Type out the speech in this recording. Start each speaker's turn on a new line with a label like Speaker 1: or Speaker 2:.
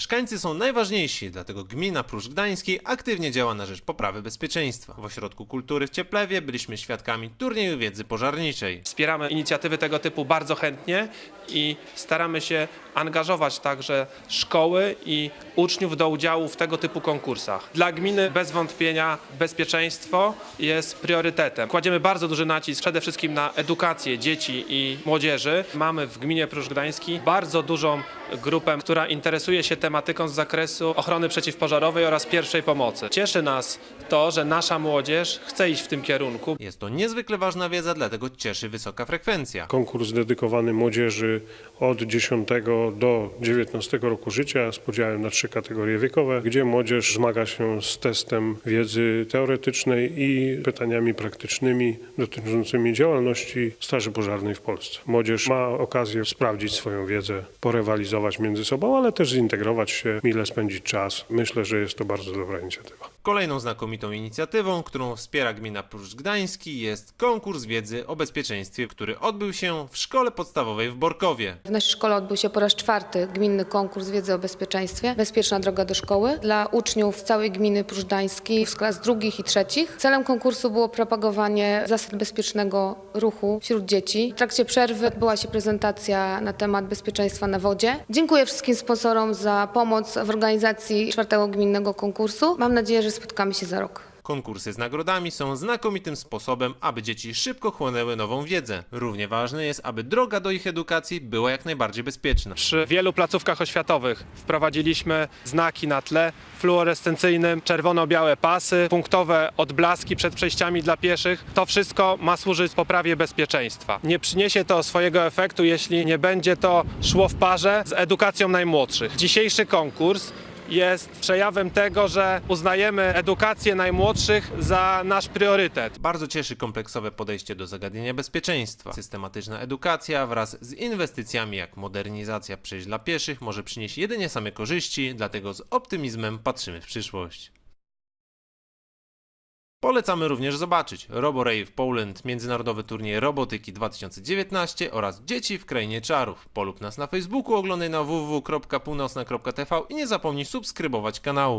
Speaker 1: Mieszkańcy są najważniejsi, dlatego gmina Pruszcz Gdański aktywnie działa na rzecz poprawy bezpieczeństwa. W Ośrodku Kultury w Cieplewie byliśmy świadkami turnieju wiedzy pożarniczej.
Speaker 2: Wspieramy inicjatywy tego typu bardzo chętnie i staramy się angażować także szkoły i uczniów do udziału w tego typu konkursach. Dla gminy bez wątpienia bezpieczeństwo jest priorytetem. Kładziemy bardzo duży nacisk przede wszystkim na edukację dzieci i młodzieży. Mamy w gminie Pruszcz Gdański bardzo dużą grupę, która interesuje się tematyką z zakresu ochrony przeciwpożarowej oraz pierwszej pomocy. Cieszy nas to, że nasza młodzież chce iść w tym kierunku.
Speaker 1: Jest to niezwykle ważna wiedza, dlatego cieszy wysoka frekwencja.
Speaker 3: Konkurs dedykowany młodzieży od 10 do 19 roku życia z podziałem na trzy kategorie wiekowe, gdzie młodzież zmaga się z testem wiedzy teoretycznej i pytaniami praktycznymi dotyczącymi działalności Straży Pożarnej w Polsce. Młodzież ma okazję sprawdzić swoją wiedzę, porywalizować między sobą, ale też zintegrować się, mile spędzić czas. Myślę, że jest to bardzo dobra inicjatywa.
Speaker 1: Kolejną znakomitą inicjatywą, którą wspiera gmina Pruszcz Gdański jest konkurs wiedzy o bezpieczeństwie, który odbył się w szkole podstawowej w Borkowie.
Speaker 4: W naszej szkole odbył się po raz czwarty gminny konkurs wiedzy o bezpieczeństwie Bezpieczna droga do szkoły dla uczniów całej gminy Pruszczańskiej z klas drugich i trzecich. Celem konkursu było propagowanie zasad bezpiecznego ruchu wśród dzieci. W trakcie przerwy odbyła się prezentacja na temat bezpieczeństwa na wodzie. Dziękuję wszystkim sponsorom za pomoc w organizacji czwartego gminnego konkursu. Mam nadzieję, że spotkamy się za rok.
Speaker 1: Konkursy z nagrodami są znakomitym sposobem, aby dzieci szybko chłonęły nową wiedzę. Równie ważne jest, aby droga do ich edukacji była jak najbardziej bezpieczna.
Speaker 2: Przy wielu placówkach oświatowych wprowadziliśmy znaki na tle fluorescencyjnym, czerwono-białe pasy, punktowe odblaski przed przejściami dla pieszych. To wszystko ma służyć poprawie bezpieczeństwa. Nie przyniesie to swojego efektu, jeśli nie będzie to szło w parze z edukacją najmłodszych. Dzisiejszy konkurs jest przejawem tego, że uznajemy edukację najmłodszych za nasz priorytet.
Speaker 1: Bardzo cieszy kompleksowe podejście do zagadnienia bezpieczeństwa. Systematyczna edukacja wraz z inwestycjami jak modernizacja przejść dla pieszych może przynieść jedynie same korzyści, dlatego z optymizmem patrzymy w przyszłość. Polecamy również zobaczyć RoboRave Poland, międzynarodowy turniej robotyki 2019 oraz Dzieci w Krainie Czarów. Polub nas na Facebooku, oglądaj na www.północna.tv i nie zapomnij subskrybować kanału.